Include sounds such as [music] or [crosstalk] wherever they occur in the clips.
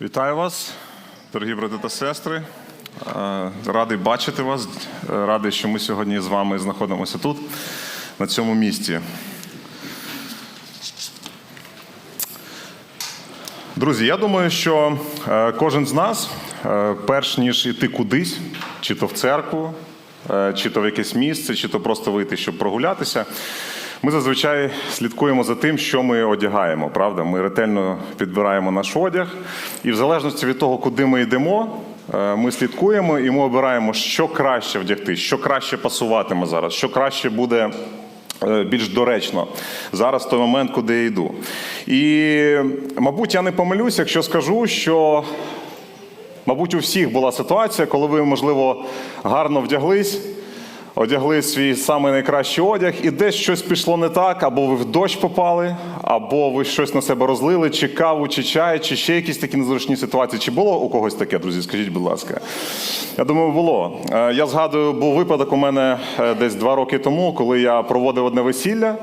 Вітаю вас, дорогі брати та сестри. Е, Радий бачити вас. Радий, що ми сьогодні з вами знаходимося тут, на цьому місці. Друзі, я думаю, що е, кожен з нас, е, перш ніж іти кудись, чи то в церкву, чи то в якесь місце, чи то просто вийти, щоб прогулятися, ми зазвичай слідкуємо за тим, що ми одягаємо. Правда, ми ретельно підбираємо наш одяг, і в залежності від того, куди ми йдемо. е, Ми слідкуємо і ми обираємо, що краще вдягти, що краще пасуватиме зараз, що краще буде е, більш доречно зараз той момент, куди я йду. І, мабуть, я не помилюсь, якщо скажу, що, мабуть, у всіх була ситуація, коли ви, можливо, гарно вдяглись. Одягли свій самий найкращий одяг, і десь щось пішло не так, або ви в дощ попали, або ви щось на себе розлили, чи каву, чи чай, чи ще якісь такі незручні ситуації. Чи було у когось таке, друзі? Скажіть, будь ласка. Я думаю, було. Е, Я згадую, був випадок у мене е, десь два роки тому, коли я проводив одне весілля.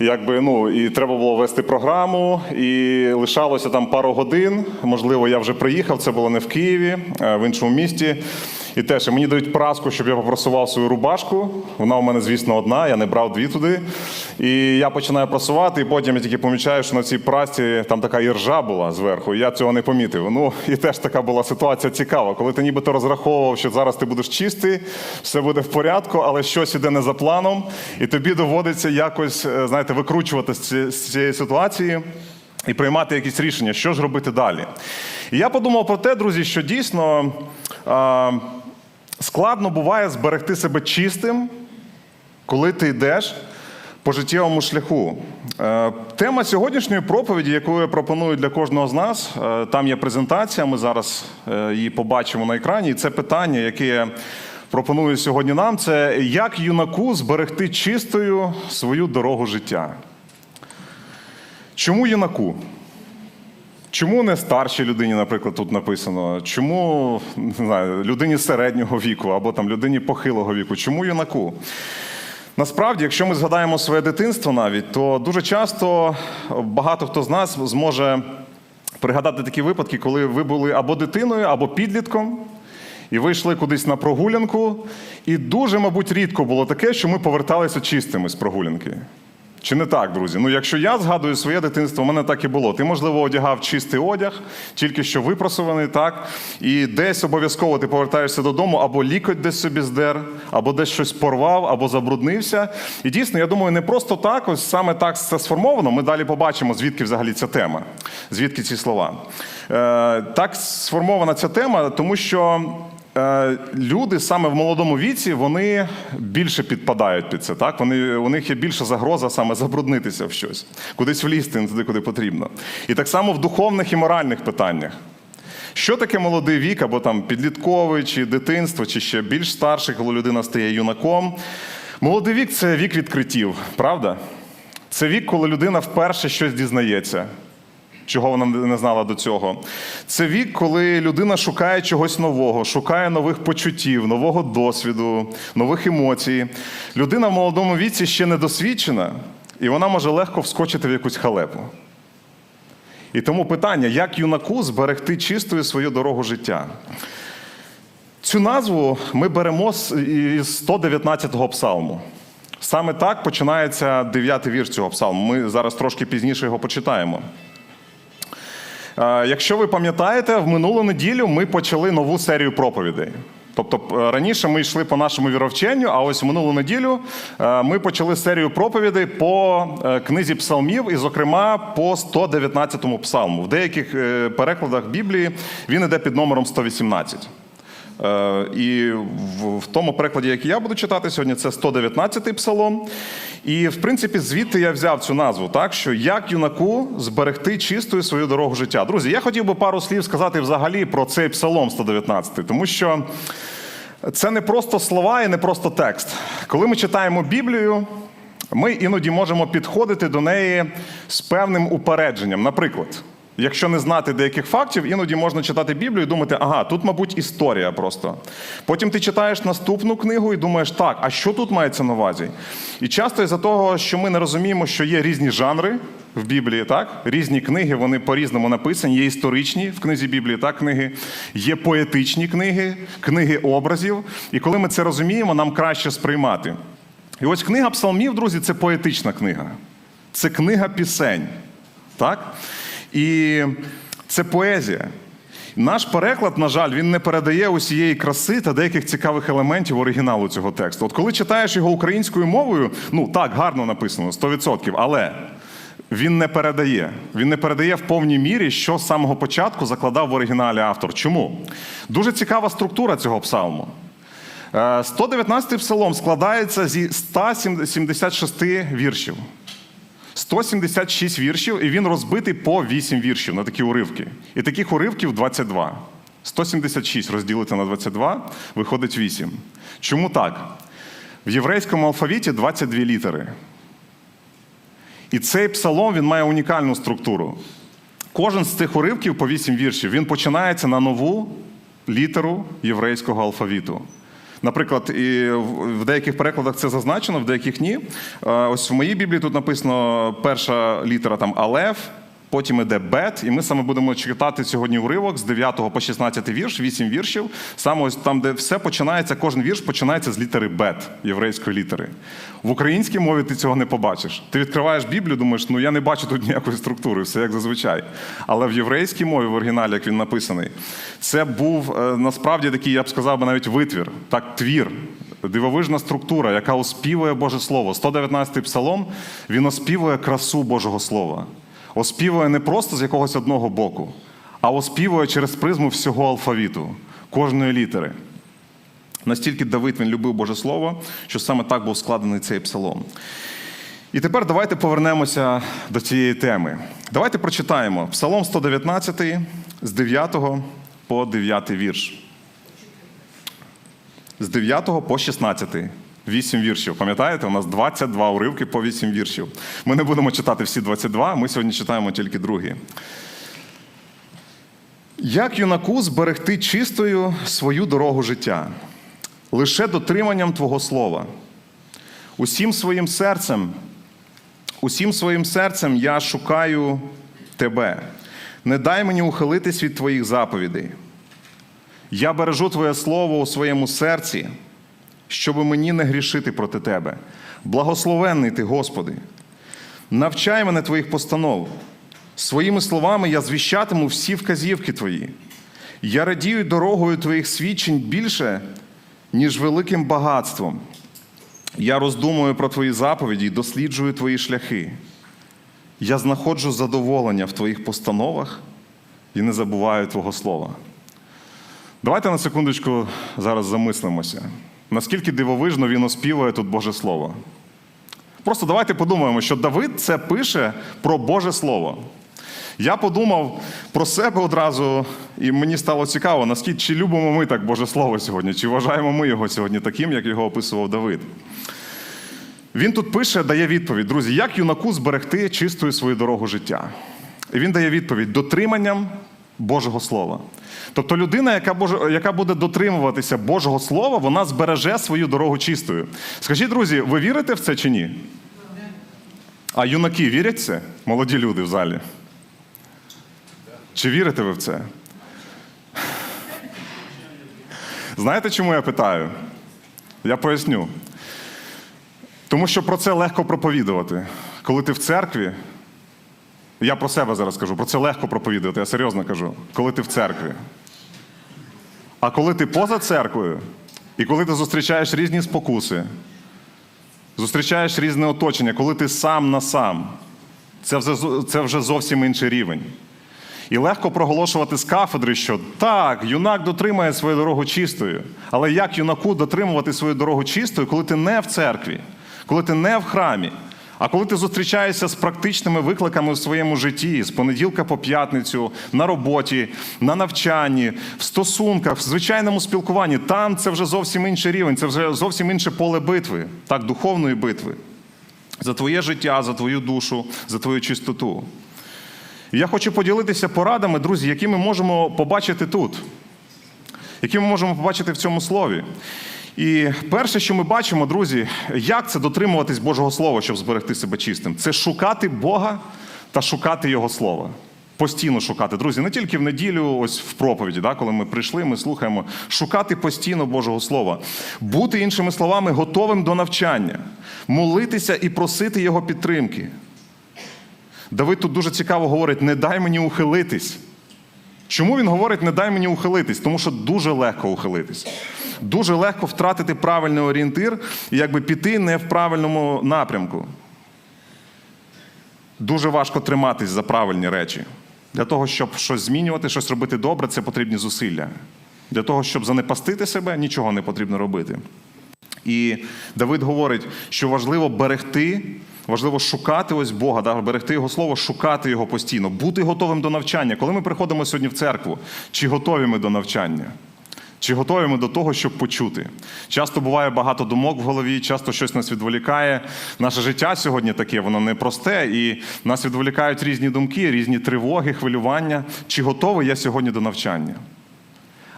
Якби ну і треба було вести програму, і лишалося там пару годин. Можливо, я вже приїхав. Це було не в Києві, а в іншому місті. І теж мені дають праску, щоб я попросував свою рубашку. Вона у мене, звісно, одна, я не брав дві туди. І я починаю прасувати, і потім я тільки помічаю, що на цій прасці там така іржа була зверху. і Я цього не помітив. Ну і теж така була ситуація цікава, коли ти нібито розраховував, що зараз ти будеш чистий, все буде в порядку, але щось іде не за планом, і тобі доводиться якось, е, знаєте, викручувати з цієї ситуації. І приймати якісь рішення, що ж робити далі. І я подумав про те, друзі, що дійсно а, складно буває зберегти себе чистим, коли ти йдеш по життєвому шляху. Е, Тема сьогоднішньої проповіді, яку я пропоную для кожного з нас, е, там є презентація. Ми зараз е, її побачимо на екрані. І це питання, яке я пропоную сьогодні нам, це як юнаку зберегти чистою свою дорогу життя. Чому юнаку? Чому не старшій людині, наприклад, тут написано? Чому не знаю, людині середнього віку або там людині похилого віку? Чому юнаку? Насправді, якщо ми згадаємо своє дитинство навіть, то дуже часто багато хто з нас зможе пригадати такі випадки, коли ви були або дитиною, або підлітком, і ви йшли кудись на прогулянку, і дуже, мабуть, рідко було таке, що ми поверталися чистими з прогулянки. Чи не так, друзі? Ну, якщо я згадую своє дитинство, у мене так і було. Ти, можливо, одягав чистий одяг, тільки що випросуваний, так? І десь обов'язково ти повертаєшся додому, або лікоть десь собі здер, або десь щось порвав, або забруднився. І дійсно, я думаю, не просто так, ось саме так це сформовано. Ми далі побачимо, звідки взагалі ця тема, звідки ці слова. Е, так сформована ця тема, тому що. Е, Люди саме в молодому віці вони більше підпадають під це. Так вони у них є більша загроза саме забруднитися в щось, кудись влізти не туди, куди потрібно. І так само в духовних і моральних питаннях. Що таке молодий вік, або там підлітковий, чи дитинство, чи ще більш старший, коли людина стає юнаком? Молодий вік це вік відкриттів, правда? Це вік, коли людина вперше щось дізнається чого вона не знала до цього. Це вік, коли людина шукає чогось нового, шукає нових почуттів, нового досвіду, нових емоцій. Людина в молодому віці ще не досвідчена, і вона може легко вскочити в якусь халепу. І тому питання, як юнаку зберегти чистою свою дорогу життя? Цю назву ми беремо з 119-го псалму. Саме так починається дев'ятий вірш цього псалму. Ми зараз трошки пізніше його почитаємо. Якщо ви пам'ятаєте, в минулу неділю ми почали нову серію проповідей. Тобто е, раніше ми йшли по нашому віровченню, а ось минулу неділю е, ми почали серію проповідей по е, книзі псалмів, і, зокрема, по 119-му псалму. В деяких перекладах Біблії він іде під номером 118. Е, І в, тому перекладі, який я буду читати сьогодні, це 119-й псалом. І, в принципі, звідти я взяв цю назву, так що як юнаку зберегти чистою свою дорогу життя. Друзі, я хотів би пару слів сказати взагалі про цей псалом 119, тому що це не просто слова і не просто текст. Коли ми читаємо Біблію, ми іноді можемо підходити до неї з певним упередженням. Наприклад, якщо не знати деяких фактів, іноді можна читати Біблію і думати, ага, тут, мабуть, історія просто. Потім ти читаєш наступну книгу і думаєш, так, а що тут мається на увазі? І часто із-за того, що ми не розуміємо, що є різні жанри, в Біблії, так? Різні книги, вони по-різному написані. Є історичні в книзі Біблії, так, книги, є поетичні книги, книги образів. І коли ми це розуміємо, нам краще сприймати. І ось книга псалмів, друзі, це поетична книга. Це книга пісень. Так? І це поезія. Наш переклад, на жаль, він не передає усієї краси та деяких цікавих елементів оригіналу цього тексту. От коли читаєш його українською мовою, ну так, гарно написано, 100%, але він не передає. Він не передає в повній мірі, що з самого початку закладав в оригіналі автор. Чому? Дуже цікава структура цього псалму. Е, 119-й псалом складається зі 176 віршів. 176 віршів, і він розбитий по 8 віршів на такі уривки. І таких уривків 22. 176 розділити на 22, виходить 8. Чому так? В єврейському алфавіті 22 літери. І цей псалом він має унікальну структуру. Кожен з цих уривків по 8 віршів він починається на нову літеру єврейського алфавіту. Наприклад, і в деяких перекладах це зазначено, в деяких ні. Е, Ось в моїй Біблії тут написано перша літера там Алеф, потім іде Бет, і ми саме будемо читати сьогодні уривок з 9 по 16 вірш, 8 віршів. Саме ось там, де все починається, кожен вірш починається з літери Бет, єврейської літери. В українській мові ти цього не побачиш. Ти відкриваєш Біблію, думаєш, ну я не бачу тут ніякої структури, все як зазвичай. Але в єврейській мові, в оригіналі, як він написаний, це був е, насправді такий, я б сказав би навіть витвір, так, твір. Дивовижна структура, яка оспівує Боже Слово. 119-й псалом він оспівує красу Божого Слова. Оспівує не просто з якогось одного боку, а оспівує через призму всього алфавіту, кожної літери. Настільки Давид він любив Боже Слово, що саме так був складений цей псалом. І тепер давайте повернемося до цієї теми. Давайте прочитаємо Псалом 119 з 9 по 9 вірш. З 9 по 16. 8 віршів. Пам'ятаєте, у нас 22 уривки по 8 віршів. Ми не будемо читати всі 22, ми сьогодні читаємо тільки другі. Як юнаку зберегти чистою свою дорогу життя? Лише дотриманням Твого слова. Усім своїм серцем, усім своїм серцем я шукаю Тебе. Не дай мені ухилитись від Твоїх заповідей. Я бережу Твоє Слово у своєму серці, щоб мені не грішити проти Тебе. Благословенний Ти, Господи. Навчай мене Твоїх постанов. Своїми словами я звіщатиму всі вказівки Твої. Я радію дорогою Твоїх свідчень більше, ніж великим багатством. Я роздумую про Твої заповіді і досліджую Твої шляхи. Я знаходжу задоволення в Твоїх постановах і не забуваю Твого слова. Давайте на секундочку зараз замислимося, наскільки дивовижно він оспівує тут Боже Слово. Просто давайте подумаємо, що Давид це пише про Боже Слово. Я подумав про себе одразу, і мені стало цікаво, наскільки чи любимо ми так Боже Слово сьогодні, чи вважаємо ми його сьогодні таким, як його описував Давид. Він тут пише, дає відповідь, друзі, як юнаку зберегти чистою свою дорогу життя. І він дає відповідь дотриманням Божого Слова. Тобто людина, яка, Боже, яка буде дотримуватися Божого Слова, вона збереже свою дорогу чистою. Скажіть, друзі, ви вірите в це чи ні? А юнаки вірять в це? Молоді люди в залі. Чи вірите ви в це? Знаєте, чому я питаю? Я поясню. Тому що про це легко проповідувати. Коли ти в церкві, я про себе зараз кажу, про це легко проповідувати, я серйозно кажу, коли ти в церкві. А коли ти поза церквою, і коли ти зустрічаєш різні спокуси, зустрічаєш різне оточення, коли ти сам на сам, це вже, це вже зовсім інший рівень. І легко проголошувати з кафедри, що так, юнак дотримає свою дорогу чистою. Але як юнаку дотримувати свою дорогу чистою, коли ти не в церкві, коли ти не в храмі, а коли ти зустрічаєшся з практичними викликами у своєму житті, з понеділка по п'ятницю, на роботі, на навчанні, в стосунках, в звичайному спілкуванні, там це вже зовсім інший рівень, це вже зовсім інше поле битви, так, духовної битви. За твоє життя, за твою душу, за твою чистоту. Я хочу поділитися порадами, друзі, які ми можемо побачити тут, які ми можемо побачити в цьому слові. І перше, що ми бачимо, друзі, як це дотримуватись Божого Слова, щоб зберегти себе чистим, це шукати Бога та шукати Його Слова. Постійно шукати, друзі, не тільки в неділю, ось в проповіді, да, коли ми прийшли, ми слухаємо, шукати постійно Божого Слова, бути іншими словами, готовим до навчання, молитися і просити Його підтримки. Давид тут дуже цікаво говорить: не дай мені ухилитись. Чому він говорить, не дай мені ухилитись? Тому що дуже легко ухилитись. Дуже легко втратити правильний орієнтир і якби піти не в правильному напрямку. Дуже важко триматись за правильні речі. Для того, щоб щось змінювати, щось робити добре, це потрібні зусилля. Для того, щоб занепастити себе, нічого не потрібно робити. І Давид говорить, що важливо берегти, важливо шукати ось Бога, да, берегти Його слово, шукати його постійно, бути готовим до навчання. Коли ми приходимо сьогодні в церкву, чи готові ми до навчання? Чи готові ми до того, щоб почути? Часто буває багато думок в голові, часто щось нас відволікає. Наше життя сьогодні таке, воно непросте, і нас відволікають різні думки, різні тривоги, хвилювання. Чи готовий я сьогодні до навчання?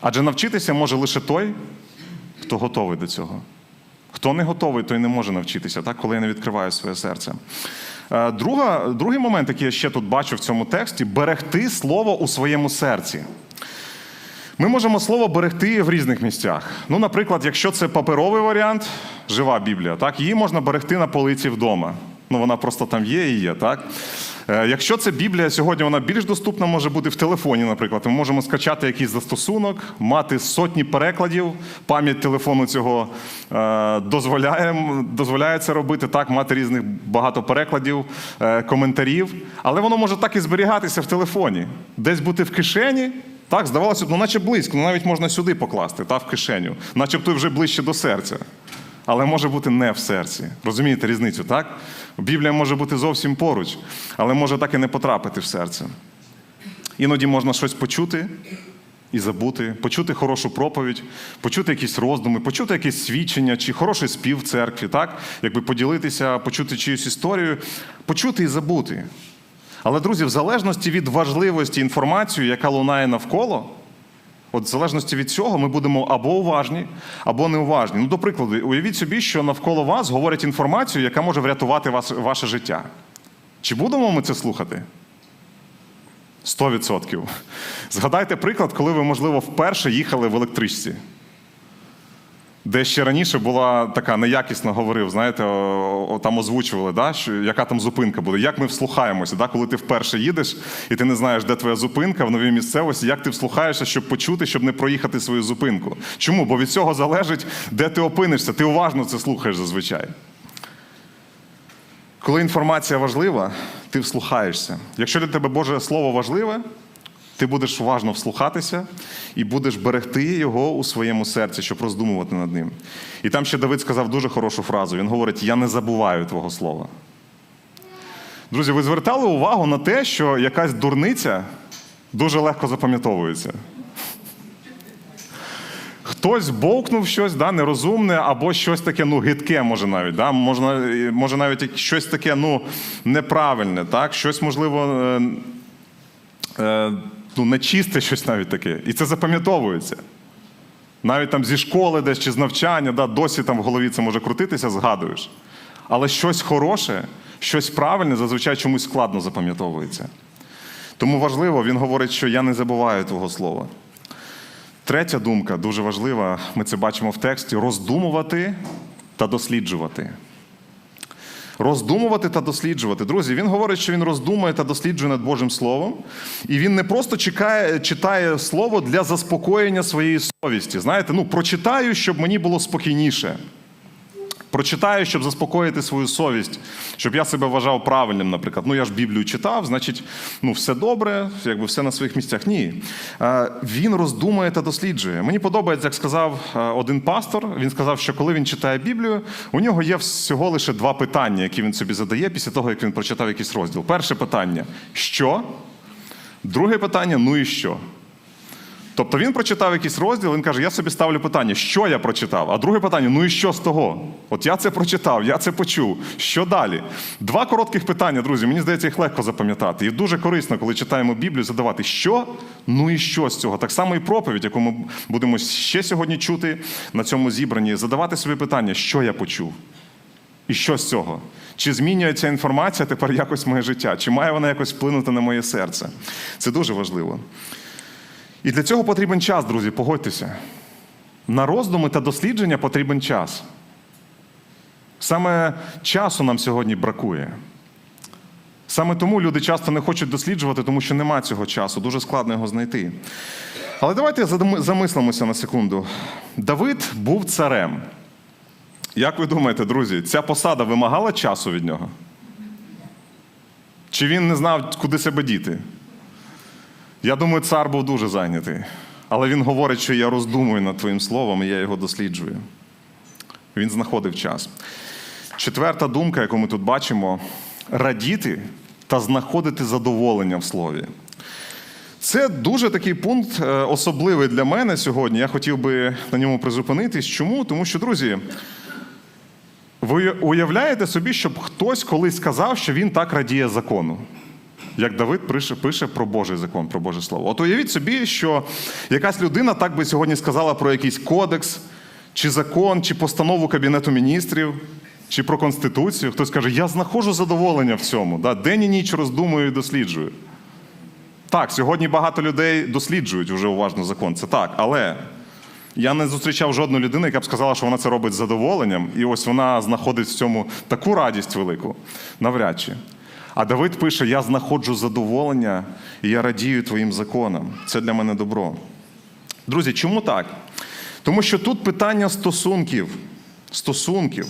Адже навчитися може лише той, хто готовий до цього. Хто не готовий, той не може навчитися, так, коли я не відкриваю своє серце. Е, Друга, другий момент, який я ще тут бачу в цьому тексті берегти слово у своєму серці. Ми можемо слово берегти в різних місцях. Ну, наприклад, якщо це паперовий варіант, жива Біблія, так, її можна берегти на полиці вдома. Ну, вона просто там є і є, так? Е, Якщо це Біблія, сьогодні вона більш доступна може бути в телефоні, наприклад. Ми можемо скачати якийсь застосунок, мати сотні перекладів, пам'ять телефону цього е, дозволяє, дозволяє це робити, так, мати різних багато перекладів, е, коментарів. Але воно може так і зберігатися в телефоні, десь бути в кишені. Так, здавалося б, ну наче близько, ну навіть можна сюди покласти, та в кишеню, начебто вже ближче до серця. Але може бути не в серці. Розумієте різницю, так? Біблія може бути зовсім поруч, але може так і не потрапити в серце. Іноді можна щось почути і забути, почути хорошу проповідь, почути якісь роздуми, почути якесь свідчення чи хороший спів в церкві, так? Якби поділитися, почути чиюсь історію, почути і забути. Але, друзі, в залежності від важливості інформації, яка лунає навколо, от в залежності від цього ми будемо або уважні, або неуважні. Ну, до прикладу, уявіть собі, що навколо вас говорять інформацію, яка може врятувати вас, ваше життя. Чи будемо ми це слухати? 100%. Згадайте приклад, коли ви, можливо, вперше їхали в електричці. Де ще раніше була така неякісно говорив, знаєте, там озвучували, да, що, яка там зупинка буде, як ми вслухаємося, да, коли ти вперше їдеш і ти не знаєш, де твоя зупинка в новій місцевості, як ти вслухаєшся, щоб почути, щоб не проїхати свою зупинку. Чому? Бо від цього залежить, де ти опинишся. Ти уважно це слухаєш зазвичай. Коли інформація важлива, ти вслухаєшся. Якщо для тебе Боже Слово важливе, ти будеш уважно вслухатися і будеш берегти його у своєму серці, щоб роздумувати над ним. І там ще Давид сказав дуже хорошу фразу. Він говорить: Я не забуваю Твого слова. Друзі, ви звертали увагу на те, що якась дурниця дуже легко запам'ятовується. Хтось бовкнув щось да, нерозумне, або щось таке ну, гидке, може навіть. Да? Можна, може навіть щось таке ну, неправильне, так? щось, можливо, е, е, ну, нечисте, щось навіть таке. І це запам'ятовується. Навіть там зі школи десь чи з навчання, да, досі там в голові це може крутитися, згадуєш. Але щось хороше, щось правильне зазвичай чомусь складно запам'ятовується. Тому важливо, він говорить, що я не забуваю твого слова. Третя думка дуже важлива, ми це бачимо в тексті: роздумувати та досліджувати. Роздумувати та досліджувати. Друзі, він говорить, що він роздумує та досліджує над Божим Словом, і він не просто чекає, читає слово для заспокоєння своєї совісті. Знаєте, ну прочитаю, щоб мені було спокійніше. Прочитаю, щоб заспокоїти свою совість, щоб я себе вважав правильним, наприклад. Ну я ж Біблію читав, значить, ну все добре, якби все на своїх місцях. Ні. Е, Він роздумує та досліджує. Мені подобається, як сказав е, один пастор. Він сказав, що коли він читає Біблію, у нього є всього лише два питання, які він собі задає після того, як він прочитав якийсь розділ. Перше питання що? Друге питання ну і що? Тобто він прочитав якийсь розділ, він каже: я собі ставлю питання, що я прочитав? А друге питання ну і що з того? От я це прочитав, я це почув. Що далі? Два коротких питання, друзі. Мені здається, їх легко запам'ятати. І дуже корисно, коли читаємо Біблію, задавати що, ну і що з цього. Так само і проповідь, яку ми будемо ще сьогодні чути на цьому зібранні, задавати собі питання, що я почув. І що з цього? Чи змінює ця інформація тепер якось моє життя? Чи має вона якось вплинути на моє серце? Це дуже важливо. І для цього потрібен час, друзі, погодьтеся. На роздуми та дослідження потрібен час. Саме часу нам сьогодні бракує. Саме тому люди часто не хочуть досліджувати, тому що нема цього часу, дуже складно його знайти. Але давайте замислимося на секунду. Давид був царем. Як ви думаєте, друзі, ця посада вимагала часу від нього? Чи він не знав, куди себе діти? Я думаю, цар був дуже зайнятий. Але він говорить, що я роздумую над твоїм словом, і я його досліджую. Він знаходив час. Четверта думка, яку ми тут бачимо радіти та знаходити задоволення в слові. Це дуже такий пункт е, особливий для мене сьогодні. Я хотів би на ньому призупинитись. Чому? Тому що, друзі, ви уявляєте собі, щоб хтось колись сказав, що він так радіє закону. Як Давид пише, про Божий закон, про Боже Слово. От уявіть собі, що якась людина так би сьогодні сказала про якийсь кодекс, чи закон, чи постанову Кабінету міністрів, чи про Конституцію. Хтось каже, я знаходжу задоволення в цьому. Да? День і ніч роздумую і досліджую. Так, сьогодні багато людей досліджують вже уважно закон, це так, але я не зустрічав жодну людину, яка б сказала, що вона це робить з задоволенням, і ось вона знаходить в цьому таку радість велику. Навряд чи. А Давид пише: Я знаходжу задоволення і я радію твоїм законам. Це для мене добро. Друзі, чому так? Тому що тут питання стосунків. Стосунків.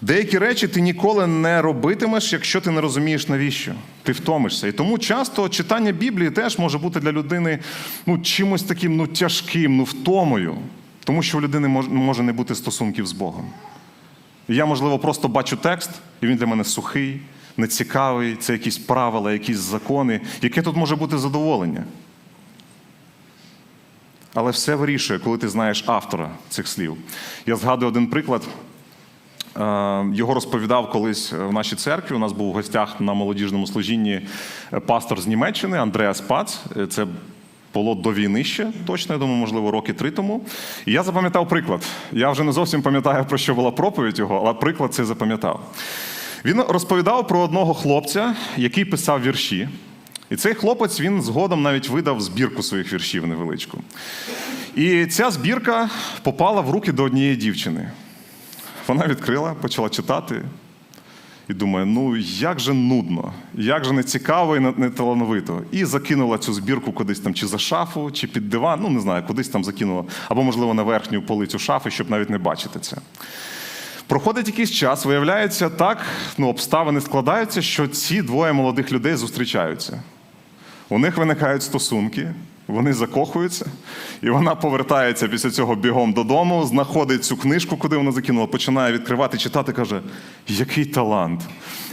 Деякі речі ти ніколи не робитимеш, якщо ти не розумієш, навіщо. Ти втомишся. І тому часто читання Біблії теж може бути для людини ну, чимось таким ну, тяжким, ну, втомою. Тому що у людини може не бути стосунків з Богом. І я, можливо, просто бачу текст, і він для мене сухий, нецікавий, це якісь правила, якісь закони. Яке тут може бути задоволення? Але все вирішує, коли ти знаєш автора цих слів. Я згадую один приклад. Е, Його розповідав колись в нашій церкві. У нас був в гостях на молодіжному служінні е, пастор з Німеччини Андреас Пац. Е, Це було до війни ще, точно, я думаю, можливо, роки три тому. І я запам'ятав приклад. Я вже не зовсім пам'ятаю, про що була проповідь його, але приклад цей запам'ятав. Він розповідав про одного хлопця, який писав вірші. І цей хлопець він згодом навіть видав збірку своїх віршів невеличку. І ця збірка попала в руки до однієї дівчини. Вона відкрила, почала читати і думає: ну як же нудно, як же не цікаво і не- не. І закинула цю збірку кудись там, чи за шафу, чи під диван, ну не знаю, кудись там закинула, або, можливо, на верхню полицю шафи, щоб навіть не бачити це. Проходить якийсь час, виявляється, так, ну, обставини складаються, що ці двоє молодих людей зустрічаються. У них виникають стосунки, вони закохуються, і вона повертається після цього бігом додому, знаходить цю книжку, куди вона закинула, починає відкривати, читати, каже: який талант!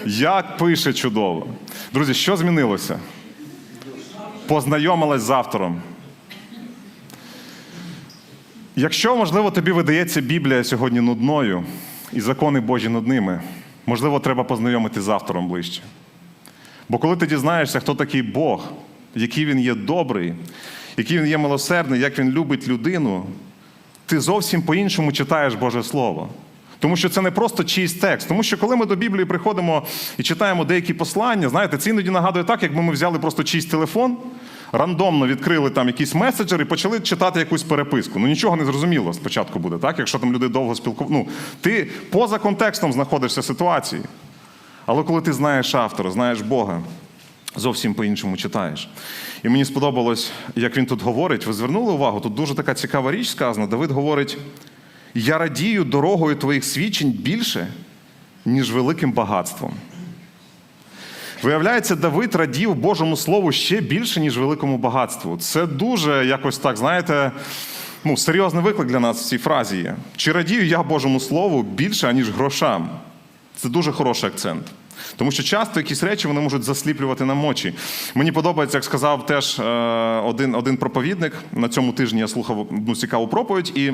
Як пише чудово! Друзі, що змінилося? Познайомилась з автором. Якщо, можливо, тобі видається Біблія сьогодні нудною і закони Божі нудними, можливо, треба познайомити з автором ближче. Бо коли ти дізнаєшся, хто такий Бог, який він є добрий, який він є милосердний, як він любить людину, ти зовсім по-іншому читаєш Боже Слово. Тому що це не просто чийсь текст. Тому що коли ми до Біблії приходимо і читаємо деякі послання, знаєте, це іноді нагадує так, якби ми взяли просто чийсь телефон, рандомно відкрили там якийсь меседжер і почали читати якусь переписку. Ну нічого не зрозуміло спочатку буде, так? Якщо там люди довго спілкуються. Ну, ти поза контекстом знаходишся ситуації. Але коли ти знаєш автора, знаєш Бога, зовсім по-іншому читаєш. І мені сподобалось, як він тут говорить. Ви звернули увагу? Тут дуже така цікава річ сказана. Давид говорить: я радію дорогою твоїх свідчень більше, ніж великим багатством. Виявляється, Давид радів Божому Слову ще більше, ніж великому багатству. Це дуже якось так, знаєте, ну, серйозний виклик для нас в цій фразі є. Чи радію я Божому Слову більше, аніж грошам? Це дуже хороший акцент. Тому що часто якісь речі вони можуть засліплювати нам очі. Мені подобається, як сказав теж е, один, один проповідник. На цьому тижні я слухав одну цікаву проповідь, і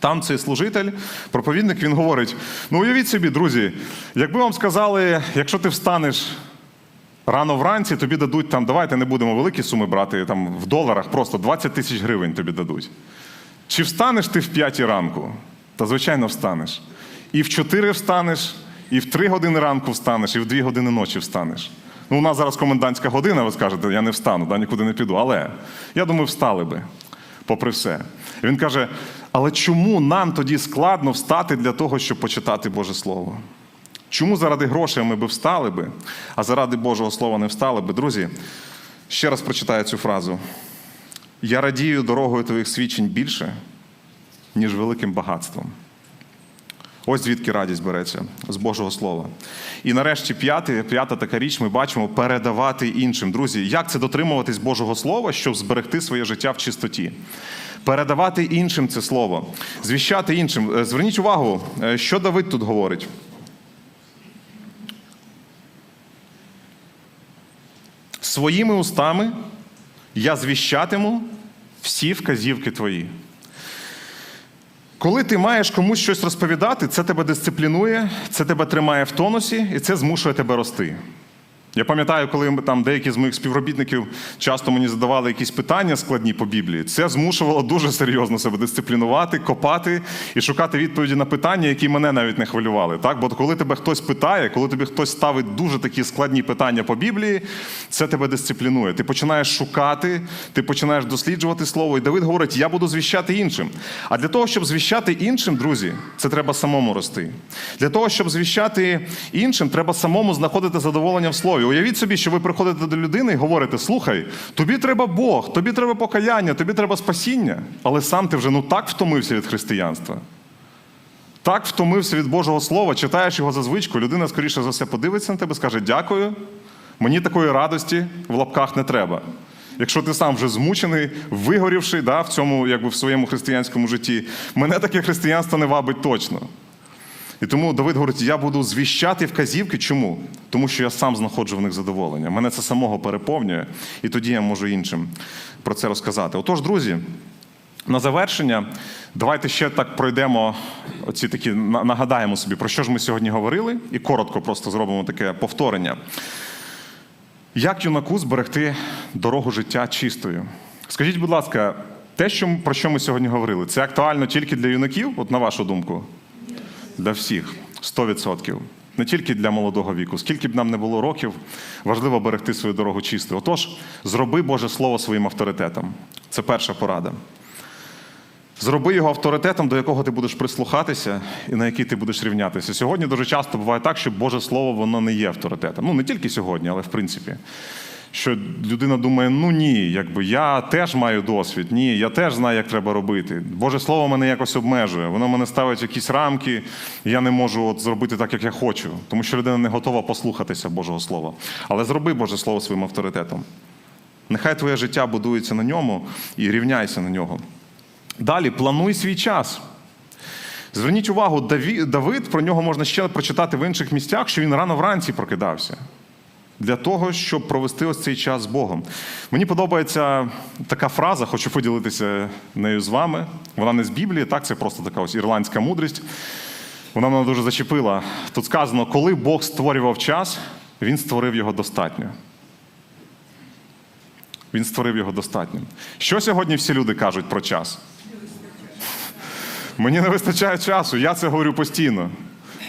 там цей служитель, проповідник, він говорить: ну уявіть собі, друзі, якби вам сказали, якщо ти встанеш рано вранці, тобі дадуть там, давайте не будемо великі суми брати там в доларах, просто 20 тисяч гривень тобі дадуть. Чи встанеш ти в п'ятій ранку? Та звичайно встанеш. і в 4 встанеш, і в 3 години ранку встанеш, і в 2 години ночі встанеш. Ну, у нас зараз комендантська година, ви скажете, я не встану, да, нікуди не піду. Але я думаю, встали би, попри все. І він каже: але чому нам тоді складно встати для того, щоб почитати Боже Слово? Чому заради грошей ми би встали би, а заради Божого Слова не встали би? Друзі, ще раз прочитаю цю фразу. Я радію дорогою твоїх свідчень більше, ніж великим багатством. Ось звідки радість береться з Божого Слова. І нарешті п'яте, п'ята така річ ми бачимо передавати іншим. Друзі, як це дотримуватись Божого Слова, щоб зберегти своє життя в чистоті? Передавати іншим це слово, звіщати іншим. Е, Зверніть увагу, е, що Давид тут говорить. Своїми устами я звіщатиму всі вказівки твої. Коли ти маєш комусь щось розповідати, це тебе дисциплінує, це тебе тримає в тонусі і це змушує тебе рости. Я пам'ятаю, коли там деякі з моїх співробітників часто мені задавали якісь питання складні по Біблії, це змушувало дуже серйозно себе дисциплінувати, копати і шукати відповіді на питання, які мене навіть не хвилювали. Так? Бо коли тебе хтось питає, коли тобі хтось ставить дуже такі складні питання по Біблії, це тебе дисциплінує. Ти починаєш шукати, ти починаєш досліджувати слово. І Давид говорить: я буду звіщати іншим. А для того, щоб звіщати іншим, друзі, це треба самому рости. Для того, щоб звіщати іншим, треба самому знаходити задоволення в слові. Уявіть собі, що ви приходите до людини і говорите: слухай, тобі треба Бог, тобі треба покаяння, тобі треба спасіння, але сам ти вже ну так втомився від християнства. Так втомився від Божого Слова, читаєш його за звичку, людина, скоріше за все, подивиться на тебе, скаже: Дякую, мені такої радості в лапках не треба. Якщо ти сам вже змучений, вигорівши да, в цьому, якби в своєму християнському житті, мене таке християнство не вабить точно. І тому Давид говорить: я буду звіщати вказівки. Чому? Тому що я сам знаходжу в них задоволення. Мене це самого переповнює, і тоді я можу іншим про це розказати. Отож, друзі, на завершення, давайте ще так пройдемо. Оці такі нагадаємо собі, про що ж ми сьогодні говорили, і коротко просто зробимо таке повторення. Як юнаку зберегти дорогу життя чистою? Скажіть, будь ласка, те, що, про що ми сьогодні говорили, це актуально тільки для юнаків, от на вашу думку? Для всіх 100%. Не тільки для молодого віку. Скільки б нам не було років, важливо берегти свою дорогу чистою. Отож, зроби Боже Слово своїм авторитетом. Це перша порада. Зроби його авторитетом, до якого ти будеш прислухатися і на який ти будеш рівнятися. Сьогодні дуже часто буває так, що Боже Слово воно не є авторитетом. Ну не тільки сьогодні, але в принципі. Що людина думає, ну ні, якби я теж маю досвід, ні, я теж знаю, як треба робити. Боже Слово мене якось обмежує, воно мене ставить якісь рамки, і я не можу от зробити так, як я хочу, тому що людина не готова послухатися Божого Слова. Але зроби Боже Слово своїм авторитетом. Нехай твоє життя будується на ньому і рівняйся на нього. Далі плануй свій час. Зверніть увагу, Давид, про нього можна ще прочитати в інших місцях, що він рано вранці прокидався для того, щоб провести ось цей час з Богом. Мені подобається така фраза, хочу поділитися нею з вами. Вона не з Біблії, так, це просто така ось ірландська мудрість. Вона мене дуже зачепила. Тут сказано, коли Бог створював час, він створив його достатньо. Він створив його достатньо. Що сьогодні всі люди кажуть про час? Мені не вистачає часу, я це говорю постійно.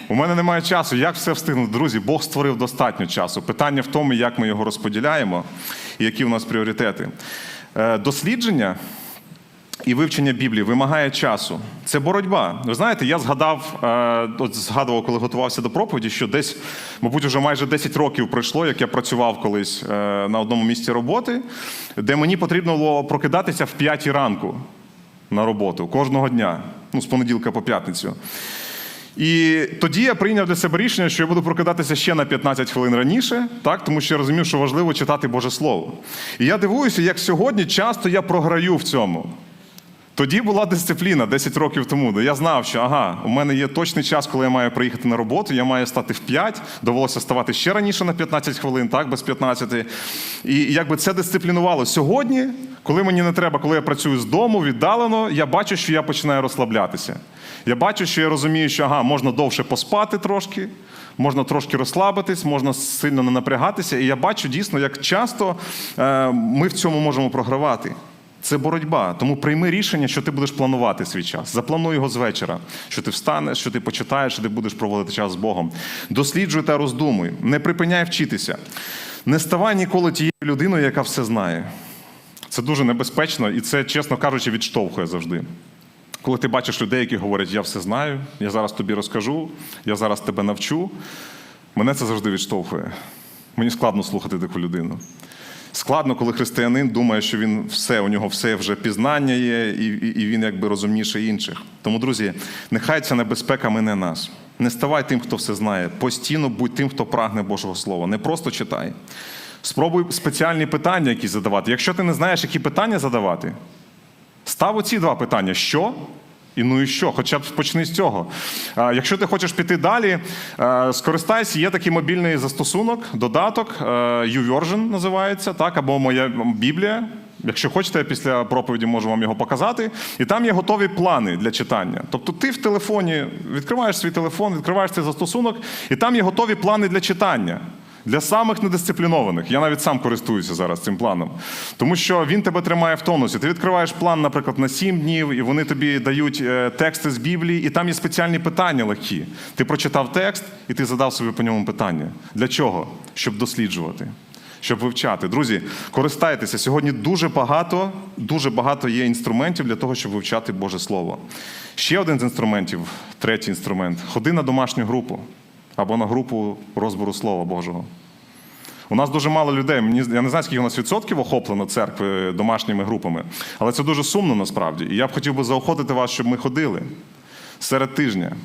У мене немає часу. Як все встигнути? Друзі, Бог створив достатньо часу. Питання в тому, як ми його розподіляємо і які у нас пріоритети. Е, Дослідження і вивчення Біблії вимагає часу. Це боротьба. Ви знаєте, я згадав, е, от згадував, коли готувався до проповіді, що десь, мабуть, вже майже 10 років пройшло, як я працював колись е, на одному місці роботи, де мені потрібно було прокидатися в 5 ранку на роботу кожного дня, ну, з понеділка по п'ятницю. І тоді я прийняв для себе рішення, що я буду прокидатися ще на 15 хвилин раніше, так, тому що я розумів, що важливо читати Боже Слово. І я дивуюся, як сьогодні часто я програю в цьому. Тоді була дисципліна 10 років тому. де Я знав, що ага, у мене є точний час, коли я маю приїхати на роботу, я маю стати в 5, довелося ставати ще раніше на 15 хвилин, так, без 15. І якби це дисциплінувало. Сьогодні, коли мені не треба, коли я працюю з дому, віддалено, я бачу, що я починаю розслаблятися. Я бачу, що я розумію, що ага, можна довше поспати трошки, можна трошки розслабитись, можна сильно не напрягатися. І я бачу дійсно, як часто е, ми в цьому можемо програвати. Це боротьба. Тому прийми рішення, що ти будеш планувати свій час. Заплануй його з вечора, що ти встанеш, що ти почитаєш, що ти будеш проводити час з Богом. Досліджуй та роздумуй, не припиняй вчитися. Не ставай ніколи тією людиною, яка все знає. Це дуже небезпечно, і це, чесно кажучи, відштовхує завжди. Коли ти бачиш людей, які говорять, я все знаю, я зараз тобі розкажу, я зараз тебе навчу, мене це завжди відштовхує. Мені складно слухати таку людину. Складно, коли християнин думає, що він все, у нього все вже пізнання є, і, і, він якби розумніше інших. Тому, друзі, нехай ця небезпека мине нас. Не ставай тим, хто все знає. Постійно будь тим, хто прагне Божого Слова. Не просто читай. Спробуй спеціальні питання якісь задавати. Якщо ти не знаєш, які питання задавати, Став оці два питання: що? І ну і що? Хоча б почни з цього. Якщо ти хочеш піти далі, скористайся, є такий мобільний застосунок, додаток, YouVersion називається, так, або моя Біблія. Якщо хочете, я після проповіді можу вам його показати. І там є готові плани для читання. Тобто ти в телефоні відкриваєш свій телефон, відкриваєш цей застосунок, і там є готові плани для читання. Для самих недисциплінованих. Я навіть сам користуюся зараз цим планом. Тому що він тебе тримає в тонусі. Ти відкриваєш план, наприклад, на 7 днів, і вони тобі дають е, тексти з Біблії, і там є спеціальні питання легкі. Ти прочитав текст, і ти задав собі по ньому питання. Для чого? Щоб досліджувати. Щоб вивчати. Друзі, користайтеся. Сьогодні дуже багато, дуже багато є інструментів для того, щоб вивчати Боже Слово. Ще один з інструментів, третій інструмент ходи на домашню групу або на групу розбору Слова Божого. У нас дуже мало людей. Мені я не знаю, скільки у нас відсотків охоплено церкви домашніми групами, але це дуже сумно насправді. І я б хотів би заохотити вас, щоб ми ходили серед тижня.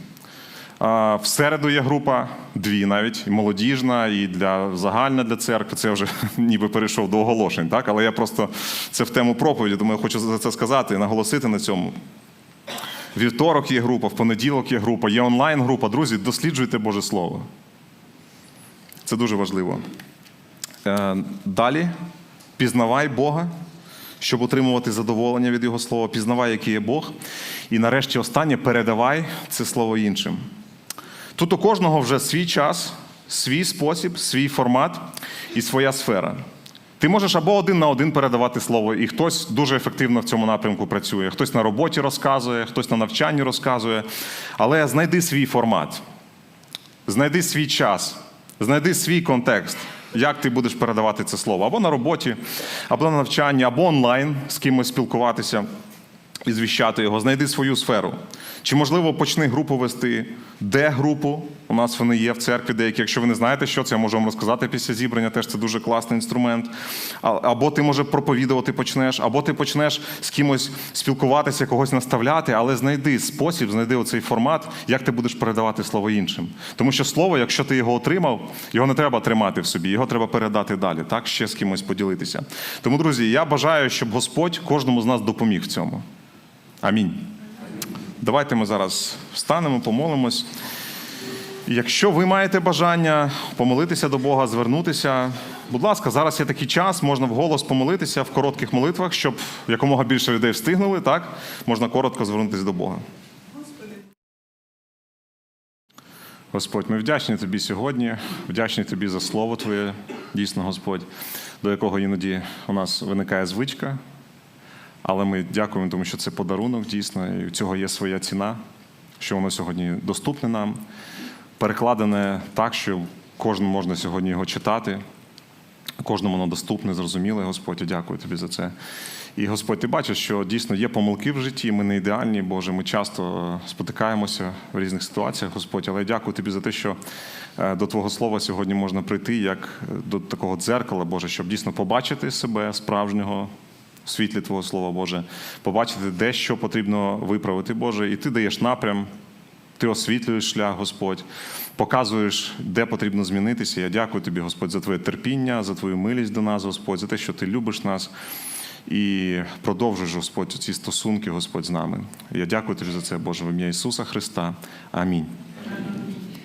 В середу є група, дві навіть, і молодіжна, і для загальна для церкви. Це я вже [laughs] ніби перейшов до оголошень, так? Але я просто це в тему проповіді, тому я хочу за це сказати і наголосити на цьому. Вівторок є група, в понеділок є група, є онлайн-група. Друзі, досліджуйте Боже Слово. Це дуже важливо. Е, Далі пізнавай Бога, щоб отримувати задоволення від Його слова, пізнавай, який є Бог. І нарешті останнє передавай це слово іншим. Тут у кожного вже свій час, свій спосіб, свій формат і своя сфера. Ти можеш або один на один передавати слово, і хтось дуже ефективно в цьому напрямку працює. Хтось на роботі розказує, хтось на навчанні розказує. Але знайди свій формат, знайди свій час, знайди свій контекст, як ти будеш передавати це слово. Або на роботі, або на навчанні, або онлайн з кимось спілкуватися і звіщати його. Знайди свою сферу. Чи можливо почни групу вести? Де групу? У нас вони є в церкві деякі. Якщо ви не знаєте, що це, я можу вам розказати після зібрання. Теж це дуже класний інструмент. Або ти може проповідувати почнеш, або ти почнеш з кимось спілкуватися, когось наставляти, але знайди спосіб, знайди оцей формат, як ти будеш передавати слово іншим. Тому що слово, якщо ти його отримав, його не треба тримати в собі, його треба передати далі, так ще з кимось поділитися. Тому, друзі, я бажаю, щоб Господь кожному з нас допоміг в цьому. Амінь. Давайте ми зараз встанемо, помолимось. Якщо ви маєте бажання помолитися до Бога, звернутися, будь ласка, зараз є такий час, можна вголос помолитися в коротких молитвах, щоб якомога більше людей встигнули, так? Можна коротко звернутися до Бога. Господь, ми вдячні Тобі сьогодні, вдячні Тобі за слово Твоє, дійсно, Господь, до якого іноді у нас виникає звичка. Але ми дякуємо, тому що це подарунок дійсно, і в цього є своя ціна, що воно сьогодні доступне нам, перекладене так, що кожному можна сьогодні його читати. Кожному воно доступне, зрозуміле, Господь, я дякую тобі за це. І Господь, ти бачиш, що дійсно є помилки в житті, ми не ідеальні, Боже, ми часто е, спотикаємося в різних ситуаціях, Господь, але дякую тобі за те, що е, до Твого слова сьогодні можна прийти як е, до такого дзеркала, Боже, щоб дійсно побачити себе справжнього в світлі Твого Слова, Боже, побачити, де що потрібно виправити, Боже, і ти даєш напрям. Ти освітлюєш шлях, Господь, показуєш, де потрібно змінитися. Я дякую тобі, Господь, за твоє терпіння, за твою милість до нас, Господь, за те, що ти любиш нас і продовжуєш, Господь, ці стосунки, Господь, з нами. Я дякую тобі за це, Боже, в ім'я Ісуса Христа. Амінь.